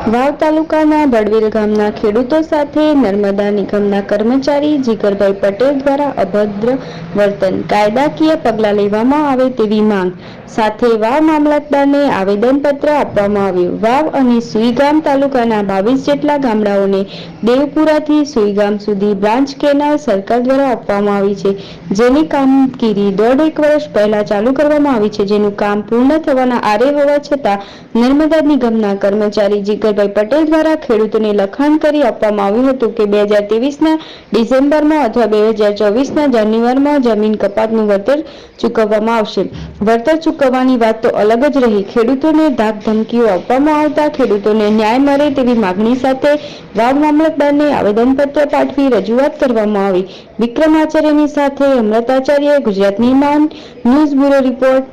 વાવ તાલુકાના બડવેલ ગામના ખેડૂતો સાથે નર્મદા નિગમના કર્મચારી જીગરભાઈ પટેલ દ્વારા અભદ્ર વર્તન, કાયદાકીય પગલાં લેવામાં આવે તેવી માંગ. સાથે વાવ મામલતદારને આવેદનપત્ર આપવામાં આવ્યું. વાવ અને સુઈગામ તાલુકાના બાવીસ જેટલા ગામડાઓને દેવપુરાથી સુઈગામ સુધી બ્રાન્ચ કેનાલ સરકાર દ્વારા આપવામાં આવી છે. જેની કામગીરી દોઢેક વર્ષ પહેલા ચાલુ કરવામાં આવી છે. જેનું કામ પૂર્ણ થવાના આરે હોવા છતાં નર્મદા નિગમના કર્મચારી જીગરભાઈ પટેલ દ્વારા ખેડૂતોને લખાણ કરી આપવામાં આવ્યું હતું કે બે હજાર તેવીસના ડિસેમ્બરમાં અથવા બે હજાર ચોવીસના જાન્યુઆરીમાં જમીન કપાતનું વળતર ચૂકવવામાં આવશે. વળતર ચૂકવવાની વાત તો અલગ જ રહી. ખેડૂતોને ધાક ધમકીઓ આપવામાં આવતા ખેડૂતોને ન્યાય મળે તેવી માગણી સાથે વાઘ મામલતદારને આવેદનપત્ર પાઠવી રજૂઆત કરવામાં આવી. વિક્રમ આચાર્યની સાથે અમૃતાચાર્ય ગુજરાત નિર્માણ, ન્યૂઝ બ્યુરો રિપોર્ટ,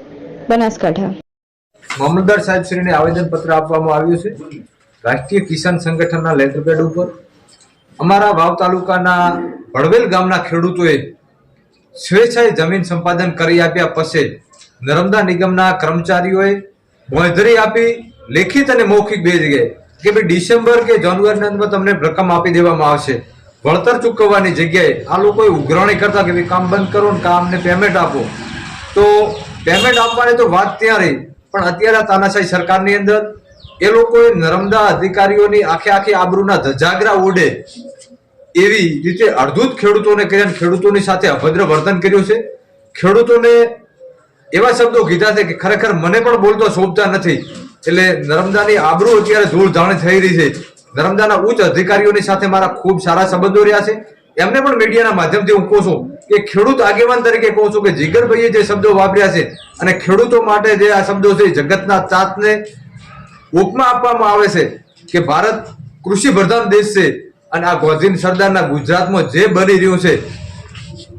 બનાસકાંઠા. મામલતદાર સાહેબ શ્રીને આવેદનપત્ર આપવામાં આવ્યું છે. રાષ્ટ્રીય કિસાન સંગઠનના લેટરપેડ ઉપર. અમારા વાવ તાલુકાના ભડવેલ ગામના ખેડૂતોએ સ્વેચ્છાએ જમીન સંપાદન કરી આપ્યા પછી નર્મદા નિગમના કર્મચારીઓએ મોંધરી આપી, લેખિત અને મૌખિક બે જગ્યાએ. કે ભાઈ ડિસેમ્બર કે જાન્યુઆરીના અંતમાં તમને રકમ આપી દેવામાં આવશે. વળતર ચૂકવવાની જગ્યાએ આ લોકોએ ઉઘરાણી કરતા કે ભાઈ કામ બંધ કરો ને કામને પેમેન્ટ આપો. તો પેમેન્ટ આપવાની તો વાત ત્યાં રહી, પણ અત્યારે તાનાશાહી સરકારની અંદર એ લોકોએ નર્મદા અધિકારીઓની આખે આખી આબરૂના ધજાગરા ઉડે એવી રીતે અડધૂત ખેડૂતોને કર્યા ખેડૂતોની સાથે અભદ્ર વર્તન કર્યું છે. ખેડૂતોને એવા શબ્દો કીધા છે કે ખરેખર મને પણ બોલતો શોભતા નથી. એટલે નર્મદાની આબરૂ અત્યારે ધૂળ ધાણી થઈ રહી છે. નર્મદાના ઉચ્ચ અધિકારીઓની સાથે મારા ખૂબ સારા સંબંધો રહ્યા છે. એમને પણ મીડિયાના માધ્યમથી હું કહું છું કે ખેડૂત આગેવાન તરીકે કહું છું કે જીગરભાઈએ જે શબ્દો વાપર્યા છે અને ખેડૂતો માટે જે આ શબ્દો છે, જગતના તાતને ઉપમા આપવામાં આવે છે કે ભારત કૃષિ પ્રધાન દેશ છે અને આ ગોધીન સરદારના ગુજરાતમાં જે બની રહ્યું છે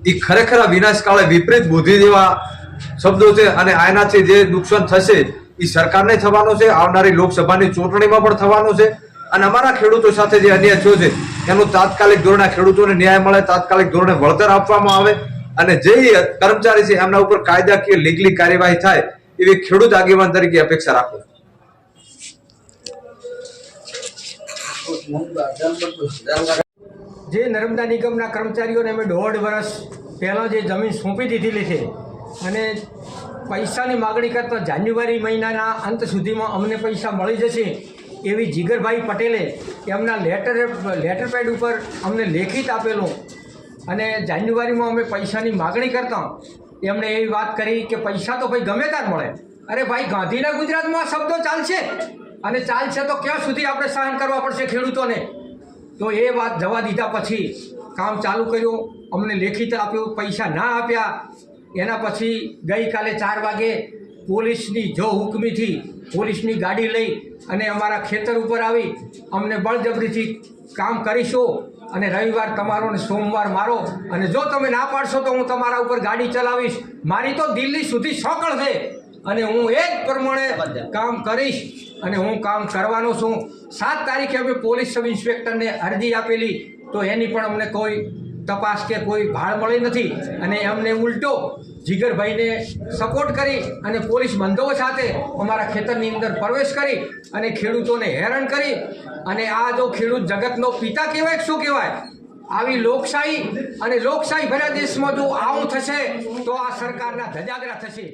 એ ખરેખર આ વિનાશ કાળે વિપરીત બુદ્ધિ જેવા શબ્દો છે અને આનાથી જે નુકસાન થશે એ સરકારને થવાનો છે, આવનારી લોકસભાની ચૂંટણીમાં પણ થવાનો છે. અને અમારા ખેડૂતો સાથે જે અન્યાય થયો છે, એનું તાત્કાલિક ધોરણે ખેડૂતોને ન્યાય મળે, તાત્કાલિક ધોરણે વળતર આપવામાં આવે. અને જે કર્મચારી છે, એમના ઉપર કાયદાકીય લીગલી કાર્યવાહી થાય, એવી ખેડૂત આગેવાન તરીકે અપેક્ષા રાખું જે નર્મદા નિગમના કર્મચારીઓને અમે દોઢ વર્ષ પહેલાં જે જમીન સોંપી દીધેલી છે અને પૈસાની માગણી કરતાં જાન્યુઆરી મહિનાના અંત સુધીમાં અમને પૈસા મળી જશે એવી જીગરભાઈ પટેલે એમના લેટર લેટર પેડ ઉપર અમને લેખિત આપેલું. અને જાન્યુઆરીમાં અમે પૈસાની માગણી કરતા એમણે એવી વાત કરી કે પૈસા તો ભાઈ ગમે ત્યાં મળે. અરે ભાઈ, ગાંધીના ગુજરાતમાં આ શબ્દો ચાલશે? અને ચાલશે તો ક્યાં સુધી આપણે સહન કરવા પડશે ખેડૂતોને? તો એ વાત જવા દીધા પછી કામ ચાલુ કર્યું. અમને લેખિત આપ્યું, પૈસા ના આપ્યા. એના પછી ગઈકાલે ચાર વાગે પોલીસની જો હુકમીથી પોલીસની ગાડી લઈ અને અમારા ખેતર ઉપર આવી, અમને બળજબરીથી કામ કરીશો અને રવિવાર તમારો ને સોમવાર મારો અને જો તમે ના પાડશો તો હું તમારા ઉપર ગાડી ચલાવીશ. મારી તો દિલ્હી સુધી સોકળ છે અને હું એ જ પ્રમાણે કામ કરીશ અને હું કામ કરવાનો છું. સાત તારીખે અમે પોલીસ સબ ઇન્સ્પેક્ટરને અરજી આપેલી, તો એની પણ અમને કોઈ તપાસ કે કોઈ ભાળ મળી નથી અને અમને ઉલટો જીગરભાઈને સપોર્ટ કરી અને પોલીસ બંધો સાથે અમારા ખેતરની અંદર પ્રવેશ કરી અને ખેડૂતોને હેરાન કરી અને આ જો ખેડૂત જગતનો પિતા કહેવાય શું કહેવાય? આવી લોકશાહી અને લોકશાહી ભર્યા દેશમાં જો આવું થશે તો આ સરકારના ધજાગરા થશે.